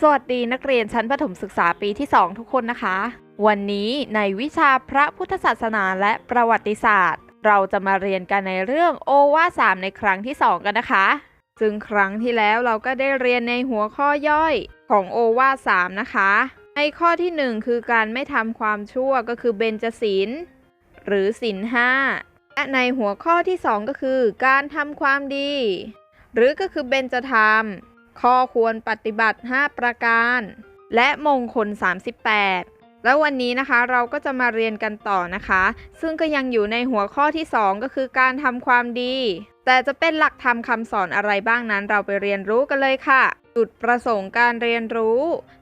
สวัสดีนักเรียนชั้นประถมศึกษาปีที่ 2 ทุกคนนะคะ วันนี้ในวิชาพระพุทธศาสนาและประวัติศาสตร์ เราจะมาเรียนกันในเรื่องโอวาสามในครั้งที่ 2 กันนะคะ ซึ่งครั้งที่แล้วเราก็ได้เรียนในหัวข้อย่อยของโอวาสามนะคะ ในข้อที่ 1 คือการไม่ทำความชั่วก็คือเบญจศีลหรือศีลห้าและในหัวข้อที่ 2 ก็คือ การทำความดี หรือก็คือเบญจธรรม ข้อควรปฏิบัติ 5 ประการ และมงคล 38แล้ววันนี้นะคะเราก็จะมาเรียนกันต่อนะคะ ซึ่งก็ยังอยู่ในหัวข้อที่ 2 ก็คือการทำความดี แต่จะเป็นหลักธรรมคำสอนอะไรบ้างนั้น เราไปเรียนรู้กันเลยค่ะ จุดประสงค์การเรียนรู้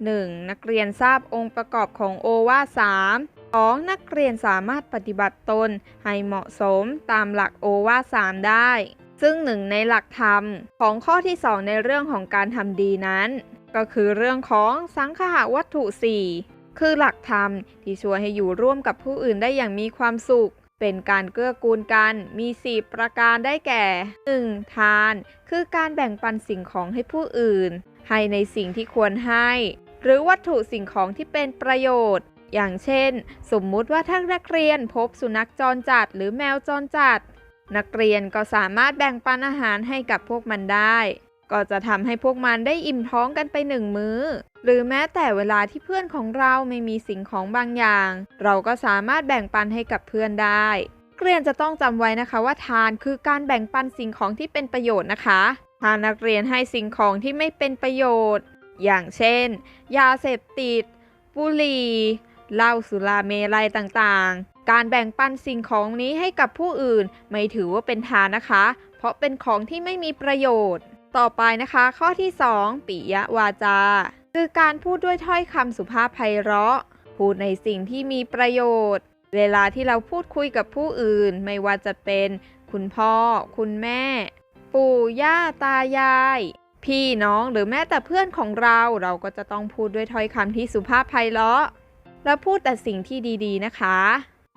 1. นักเรียนทราบองค์ประกอบของโอวาสาม 2. นักเรียนสามารถปฏิบัติตนให้เหมาะสมตามหลักโอวาสามได้ ซึ่งหนึ่งในหลักธรรมของข้อที่ 2 ในเรื่องของการทำดีนั้น ก็คือเรื่องของสังขาวัตถุ 4 คือหลักธรรมที่ช่วยให้อยู่ร่วมกับผู้อื่นได้อย่างมีความสุข เป็นการเกื้อกูลกัน มี 4 ประการได้แก่ 1. ทาน คือการแบ่งปันสิ่งของให้ผู้อื่น ให้ในสิ่งที่ควรให้ หรือวัตถุสิ่งของที่เป็นประโยชน์อย่างเช่น สมมุติว่าท่านนักเรียนพบสุนัขจรจัดหรือแมวจรจัด นักเรียนก็สามารถแบ่งปันอาหารให้กับพวกมันได้ ก็จะทำให้พวกมันได้อิ่มท้องกันไปหนึ่งมื้อ หรือแม้แต่เวลาที่เพื่อนของเราไม่มีสิ่งของบางอย่าง เราก็สามารถแบ่งปันให้กับเพื่อนได้เรียนจะต้องจำไว้นะคะว่าทานคือการแบ่งปันสิ่งของที่เป็นประโยชน์นะคะ ถ้านักเรียนให้สิ่งของที่ไม่เป็นประโยชน์ อย่างเช่น ยาเสพติด บุหรี่เหล้าสุราเมลัยต่างๆ การแบ่งปันสิ่งของนี้ให้กับผู้อื่น ไม่ถือว่าเป็นทานนะคะ เพราะเป็นของที่ไม่มีประโยชน์ ต่อไปนะคะ ข้อที่ 2 ปิยวาจา คือการพูดด้วยถ้อยคำสุภาพไพเราะ พูดในสิ่งที่มีประโยชน์ เวลาที่เราพูดคุยกับผู้อื่น ไม่ว่าจะเป็น คุณพ่อ คุณแม่ ปู่ย่าตายาย พี่น้องหรือแม้แต่เพื่อนของเราเราก็จะต้องพูดด้วยถ้อยคำที่สุภาพไพเราะและพูดแต่สิ่งที่ดี ๆ นะคะ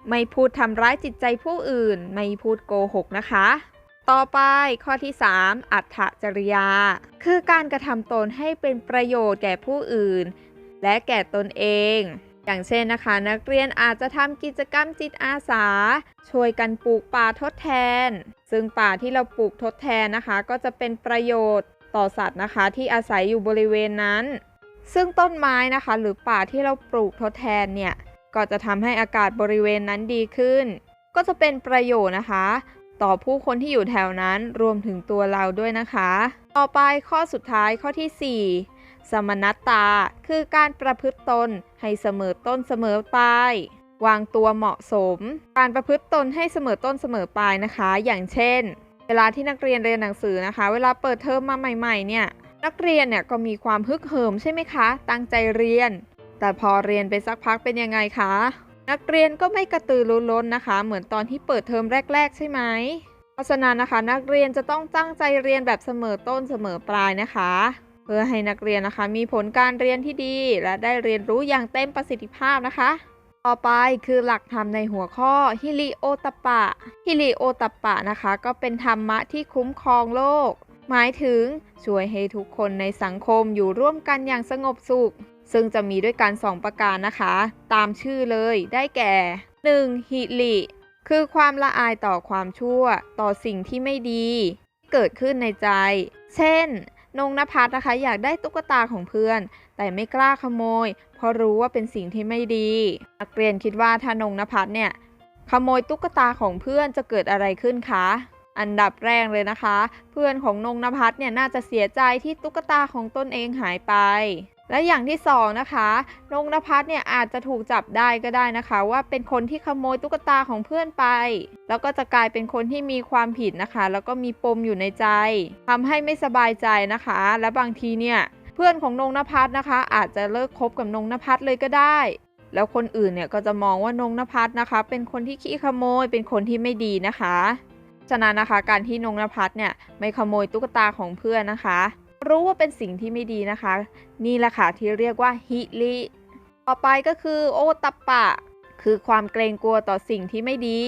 ไม่พูดทำร้ายจิตใจผู้อื่น ไม่พูดโกหกนะคะ ต่อไปข้อที่ 3 อัตถจริยา คือการกระทำตนให้เป็นประโยชน์แก่ผู้อื่น และแก่ตนเอง อย่างเช่นนะคะ นักเรียนอาจจะทำกิจกรรมจิตอาสา ช่วยกันปลูกป่าทดแทน ซึ่งป่าที่เราปลูกทดแทนนะคะ ก็จะเป็นประโยชน์ต่อสัตว์นะคะ ที่อาศัยอยู่บริเวณนั้น ซึ่งต้นไม้นะคะ หรือป่าที่เราปลูกทดแทนเนี่ย ก็จะทำให้อากาศบริเวณนั้นดีขึ้น ก็จะเป็นประโยชน์นะคะ ต่อผู้คนที่อยู่แถวนั้นรวมถึงตัวเราด้วยนะคะ ต่อไปข้อสุดท้ายข้อที่ 4 สมณตตา คือการประพฤติตนให้เสมอต้นเสมอปลายวางตัวเหมาะสม การประพฤติตนให้เสมอต้นเสมอปลายนะคะ อย่างเช่น เวลาที่นักเรียนเรียนหนังสือนะคะ เวลาเปิดเทอมมาใหม่ ๆ เนี่ย นักเรียนเนี่ยก็มีความฮึกเหิมใช่ไหมคะ ตั้งใจเรียน แต่พอเรียนไปสักพักเป็นยังไงคะ นักเรียนก็ไม่กระตือรือร้นนะคะ เหมือนตอนที่เปิดเทอมแรก ๆ ใช่ไหม เพราะฉะนั้นนะคะ นักเรียนจะต้องตั้งใจเรียนแบบเสมอต้นเสมอปลายนะคะ เพื่อให้นักเรียนนะคะ มีผลการเรียนที่ดี และได้เรียนรู้อย่างเต็มประสิทธิภาพนะคะ ต่อไปคือหลักธรรมในหัวข้อฮิริโอตปะฮิริโอตปะนะคะ ก็เป็นธรรมะที่คุ้มครองโลกหมายถึงช่วยให้ทุกคนในสังคมอยู่ร่วมกันอย่างสงบสุข ซึ่งจะมีด้วยกัน2ประการนะคะ ตามชื่อเลยได้แก่ 1. ฮิริคือความละอายต่อความชั่ว ต่อสิ่งที่ไม่ดีที่เกิดขึ้นในใจ เช่น นงนภัสนะคะอยากได้ตุ๊กตาของเพื่อน แต่ไม่กล้าขโมย เพราะรู้ว่าเป็นสิ่งที่ไม่ดีนักเรียนคิดว่าถ้านงนภัสเนี่ยขโมยตุ๊กตาของเพื่อนจะเกิดอะไรขึ้นคะ อันดับแรกเลยนะคะ เพื่อนของนงนภัสเนี่ยน่าจะเสียใจที่ตุ๊กตาของตนเองหายไป และอย่างที่สองนะคะนงนภัสเนี่ยอาจจะถูกจับได้ก็ได้นะคะ ว่าเป็นคนที่ขโมยตุ๊กตาของเพื่อนไป แล้วก็จะกลายเป็นคนที่มีความผิดนะคะ แล้วก็มีปมอยู่ในใจทำให้ไม่สบายใจนะคะ และบางทีเนี่ยเพื่อนของนงนภัสนะคะ อาจจะเลิกคบกับนงนภัสเลยก็ได้ แล้วคนอื่นเนี่ยก็จะมองว่านงนภัสนะคะ เป็นคนที่ขี้ขโมย เป็นคนที่ไม่ดีนะคะฉะนั้นนะคะการที่นงนภัสเนี่ยไม่ขโมยตุ๊กตาของเพื่อนนะคะ รู้ว่าเป็นสิ่งที่ไม่ดีนะคะ นี่แหละค่ะที่เรียกว่าฮิริต่อไปก็คือโอตปปะ คือความเกรงกลัวต่อสิ่งที่ไม่ดี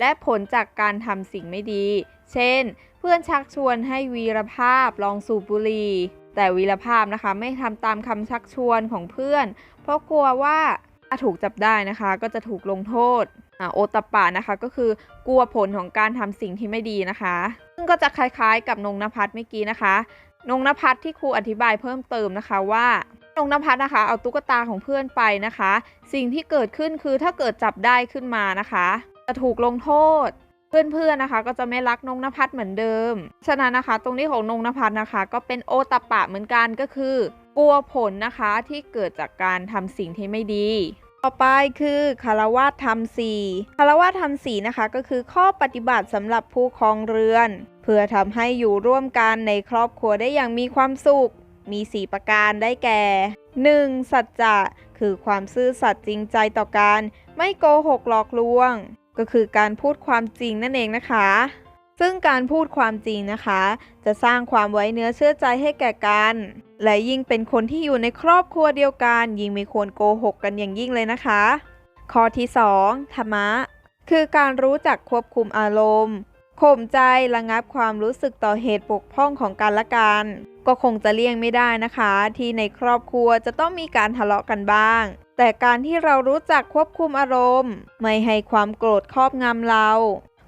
และผลจากการทำสิ่งไม่ดี เช่น เพื่อนชักชวนให้วีรภาพลองสูบบุหรี่แต่วีรภาพนะคะไม่ทำตามคำชักชวนของเพื่อน เพราะกลัวว่าถ้าถูกจับได้นะคะก็จะถูกลงโทษอ่าโอตปะนะคะก็คือกลัวผลของการทำสิ่งที่ไม่ดีนะคะ ซึ่งก็จะคล้ายๆกับนงนภัสเมื่อกี้นะคะ นงนภัสที่ครูอธิบายเพิ่มเติมนะคะว่านงนภัสนะคะ เอาตุ๊กตาของเพื่อนไปนะคะ สิ่งที่เกิดขึ้นคือถ้าเกิดจับได้ขึ้นมานะคะ จะถูกลงโทษ เพื่อนๆนะคะ ก็จะไม่รักนงนภัสเหมือนเดิม ฉะนั้นนะคะ ตรงนี้ของนงนภัสนะคะ ก็เป็นโอตปปะเหมือนกันก็คือ กลัวผลนะคะที่เกิดจากการทำสิ่งที่ไม่ดี ต่อไปคือคารวะธรรมสี่คารวะธรรมสี่นะคะ ก็คือข้อปฏิบัติสำหรับผู้ครองเรือน เพื่อทำให้อยู่ร่วมกันในครอบครัวได้อย่างมีความสุข มี 4 ประการได้แก่ 1. สัจจะคือความซื่อสัตย์จริงใจต่อกันไม่โกหกหลอกลวง ก็คือการพูดความจริงนั่นเองนะคะ ซึ่งการพูดความจริงนะคะ จะสร้างความไว้เนื้อเชื่อใจให้แก่กัน และยิ่งเป็นคนที่อยู่ในครอบครัวเดียวกัน ยิ่งไม่ควรโกหกกันอย่างยิ่งเลยนะคะ ข้อที่2ธรรมะ คือการรู้จักควบคุมอารมณ์ข่มใจระงับความรู้สึกต่อเหตุปกพ้องของกันและกัน ก็คงจะเลี่ยงไม่ได้นะคะ ที่ในครอบครัวจะต้องมีการทะเลาะกันบ้าง แต่การที่เรารู้จักควบคุมอารมณ์ ไม่ให้ความโกรธครอบงำเรา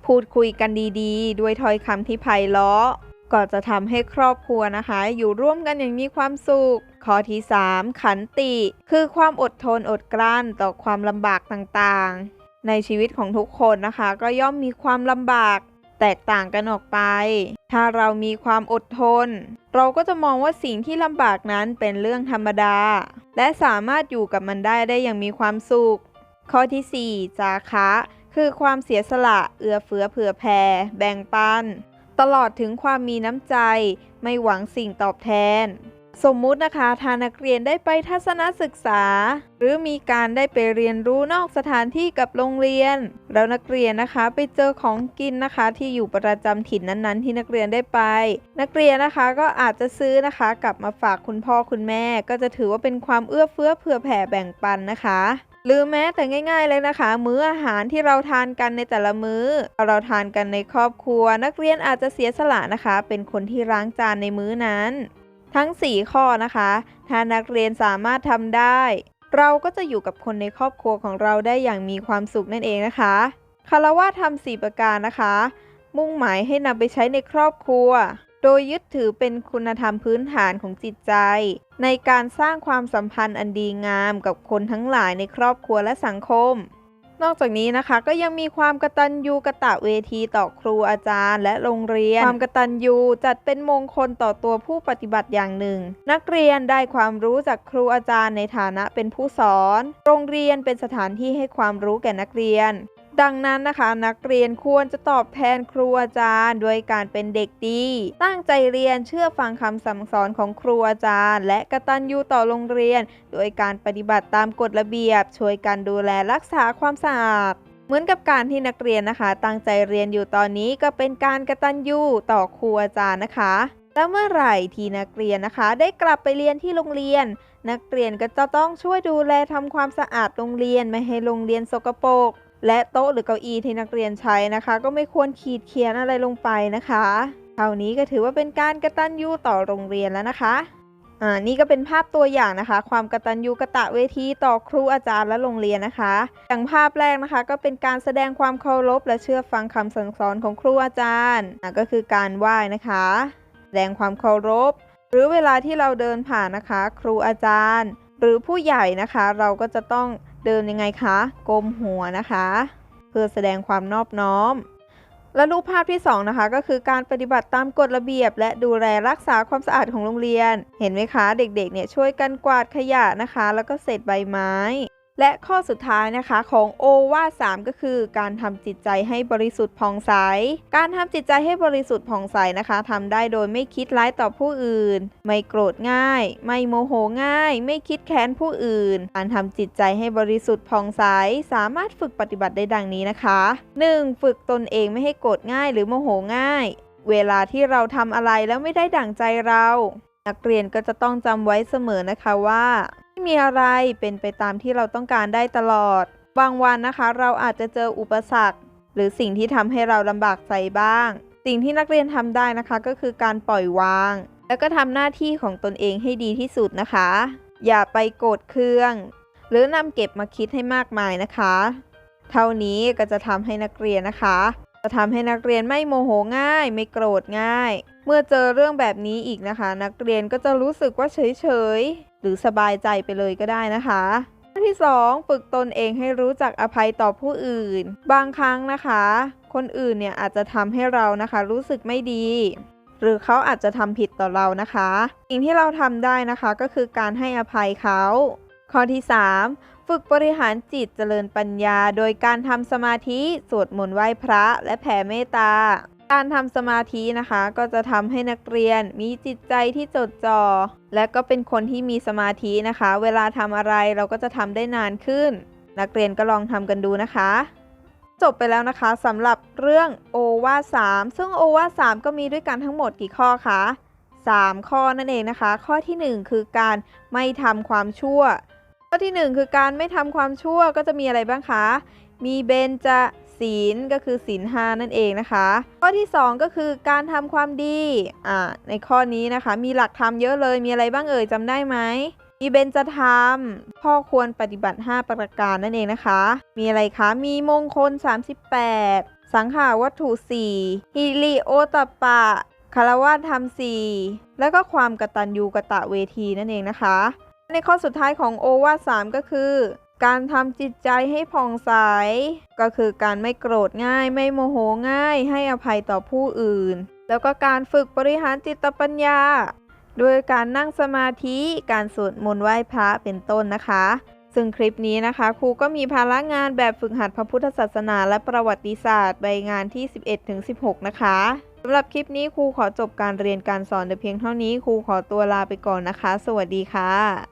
พูดคุยกันดีๆ ด้วยถ้อยคำที่ไพเราะ ก็จะทำให้ครอบครัวนะคะ อยู่ร่วมกันอย่างมีความสุข ข้อที่ 3 ขันติ คือความอดทนอดกลั้นต่อความลำบากต่างๆ ในชีวิตของทุกคนนะคะ ก็ย่อมมีความลำบากแตกต่างกันออกไป ถ้าเรามีความอดทน เราก็จะมองว่าสิ่งที่ลำบากนั้นเป็นเรื่องธรรมดา และสามารถอยู่กับมันได้ได้อย่างมีความสุข ข้อที่ 4 จาคะ คือความเสียสละ เอื้อเฟื้อเผื่อแผ่ แบ่งปัน ตลอดถึงความมีน้ำใจ ไม่หวังสิ่งตอบแทน สมมุตินะคะทานักเรียนได้ไปทัศนศึกษา หรือมีการได้ไปเรียนรู้นอกสถานที่กับโรงเรียน แล้วนักเรียนนะคะไปเจอของกินนะคะ ที่อยู่ประจำถิ่นนั้นๆ ที่นักเรียนได้ไป นักเรียนนะคะก็อาจจะซื้อนะคะ กลับมาฝากคุณพ่อคุณแม่ ก็จะถือว่าเป็นความเอื้อเฟื้อเผื่อแผ่แบ่งปันนะคะ หรือแม้แต่ง่าย ๆ เลยนะคะ มื้ออาหารที่เราทานกันในแต่ละมื้อ เราทานกันในครอบครัว นักเรียนอาจจะเสียสละนะคะ เป็นคนที่ล้างจานในมื้อนั้น ทั้ง 4 ข้อนะคะ ถ้านักเรียนสามารถทำได้ เราก็จะอยู่กับคนในครอบครัวของเราได้อย่างมีความสุขนั่นเองนะคะคารวะทำสี่ประการนะคะ มุ่งหมายให้นำไปใช้ในครอบครัว โดยยึดถือเป็นคุณธรรมพื้นฐานของจิตใจ ในการสร้างความสัมพันธ์อันดีงามกับคนทั้งหลายในครอบครัวและสังคม นอกจากนี้นะคะก็ยังมีความกตัญญูกะตะเวทีต่อครูอาจารย์ และโรงเรียน ความกตัญญูจัดเป็นมงคลต่อตัวผู้ปฏิบัติอย่างหนึ่ง นักเรียนได้ความรู้จากครูอาจารย์ในฐานะเป็นผู้สอน โรงเรียนเป็นสถานที่ให้ความรู้แก่นักเรียน ดังนั้นนะคะ นักเรียนควรจะตอบแทนครูอาจารย์ด้วยการเป็นเด็กดี ตั้งใจเรียนเชื่อฟังคำสั่งสอนของครูอาจารย์ และกตัญญูต่อโรงเรียน โดยการปฏิบัติตามกฎระเบียบ ช่วยกันดูแลรักษาความสะอาดเหมือนกับการที่นักเรียนนะคะ ตั้งใจเรียนอยู่ตอนนี้ก็เป็นการกระตัญญูต่อครูอาจารย์นะคะ แล้วเมื่อไหร่ที่นักเรียนนะคะ ได้กลับไปเรียนที่โรงเรียน นักเรียนก็จะต้องช่วยดูแลทำความสะอาดโรงเรียนไม่ให้โรงเรียนสกปรก และโต๊ะหรือเก้าอี้ที่นักเรียนใช้นะคะ ก็ไม่ควรขีดเขียนอะไรลงไปนะคะเท่านี้ก็ถือว่าเป็นการกระตัญญูต่อโรงเรียนแล้วนะคะอ่านี่ก็เป็นภาพตัวอย่างนะคะ ความกตัญญูกะตะเวทีต่อครูอาจารย์และโรงเรียนนะคะอย่างภาพแรกนะคะ ก็เป็นการแสดงความเคารพและเชื่อฟังคำสั่งสอนของครูอาจารย์อ่าก็คือการไหว้นะคะ แสดงความเคารพ หรือเวลาที่เราเดินผ่านนะคะ ครูอาจารย์ หรือผู้ใหญ่นะคะ เราก็จะต้อง เดิมยังไงคะกลมหัวนะคะ เพื่อแสดงความนอบน้อม และรูปภาพที่ 2 นะคะ ก็คือการปฏิบัติตามกฎระเบียบ และดูแลรักษาความสะอาดของโรงเรียน เห็นไหมคะ เด็กๆ เนี่ยช่วยกันกวาดขยะนะคะ แล้วก็เศษใบไม้ และข้อสุดท้ายนะคะของโอวาสามก็คือ การทำจิตใจให้บริสุทธิ์ผ่องใส การทำจิตใจให้บริสุทธิ์ผ่องใสนะคะทำได้โดยไม่คิดร้ายต่อผู้อื่น ไม่โกรธง่าย ไม่โมโหง่าย ไม่คิดแค้นผู้อื่น การทำจิตใจให้บริสุทธิ์ผ่องใสสามารถฝึกปฏิบัติได้ดังนี้นะคะ 1. ฝึกตนเองไม่ให้โกรธง่าย หรือโมโหง่าย เวลาที่เราทำอะไรแล้วไม่ได้ดั่งใจเรา นักเรียนก็จะต้องจำไว้เสมอนะคะว่า มีอะไรเป็นไปตามที่เราต้องการได้ตลอด บางวันนะคะ เราอาจจะเจออุปสรรค หรือสิ่งที่ทำให้เราลำบากใจบ้าง สิ่งที่นักเรียนทำได้นะคะ ก็คือการปล่อยวาง แล้วก็ทำหน้าที่ของตนเองให้ดีที่สุดนะคะ อย่าไปโกรธเคือง หรือนำเก็บมาคิดให้มากมายนะคะ เท่านี้ก็จะทำให้นักเรียนนะคะ จะทำให้นักเรียนไม่โมโหง่าย ไม่โกรธง่าย เมื่อเจอเรื่องแบบนี้อีกนะคะ นักเรียนก็จะรู้สึกว่าเฉยๆ หรือสบายใจไปเลยก็ได้นะคะข้อที่ 2 ฝึกตนเองให้รู้จักอภัยต่อผู้อื่น บางครั้งนะคะ คนอื่นเนี่ยอาจจะทำให้เรานะคะ รู้สึกไม่ดี หรือเขาอาจจะทำผิดต่อเรานะคะสิ่งที่เราทำได้นะคะก็คือการให้อภัยเขาข้อที่ 3 ฝึกบริหารจิตเจริญปัญญา โดยการทำสมาธิ สวดมนต์ไหว้พระ และแผ่เมตตา การทำสมาธินะคะ ก็จะทำให้นักเรียนมีจิตใจที่จดจ่อและก็เป็นคนที่มีสมาธินะคะ เวลาทำอะไรเราก็จะทำได้นานขึ้น นักเรียนก็ลองทำกันดูนะคะ จบไปแล้วนะคะสำหรับเรื่องโอวาสามซึ่งโอวาสามก็มีด้วยกันทั้งหมดกี่ข้อคะ3 ข้อนั่นเองนะคะ ข้อทีหนึ่1 คือการไม่ทำความชั่ว ข้อที่ 1 คือการไม่ทำความชั่วก็จะมีอะไรบ้างคะ มีเบญจะ ศีลก็คือศีลห้านั่นเองนะคะ ข้อที่ 2 ก็คือการทำความดีอ่าในข้อนี้นะคะ มีหลักธรรมเยอะเลยมีอะไรบ้างเอ่ยจำได้ไหมมีเบญจธรรมพ่อควรปฏิบัติ 5 ประการนั่นเองนะคะ มีอะไรคะ มีมงคล 38 สังขาวัตถุ 4 ฮิริโอตปะคารวะธรรม 4 แล้วก็ความกตัญญูกะตะเวทีนั่นเองนะคะ ในข้อสุดท้ายของโอวาท3ก็คือ การทำจิตใจให้ผ่องใส ก็คือการไม่โกรธง่าย ไม่โมโหง่าย ให้อภัยต่อผู้อื่น แล้วก็การฝึกบริหารจิตปัญญาโดยการนั่งสมาธิการสวดมนต์ไหว้พระเป็นต้นนะคะ ซึ่งคลิปนี้นะคะ ครูก็มีภาระงานแบบฝึกหัดพระพุทธศาสนา และประวัติศาสตร์ใบงานที่ 11-16 นะคะสำหรับคลิปนี้ครูขอจบการเรียนการสอนแต่เพียงเท่านี้ครูขอตัวลาไปก่อนนะคะ สวัสดีค่ะ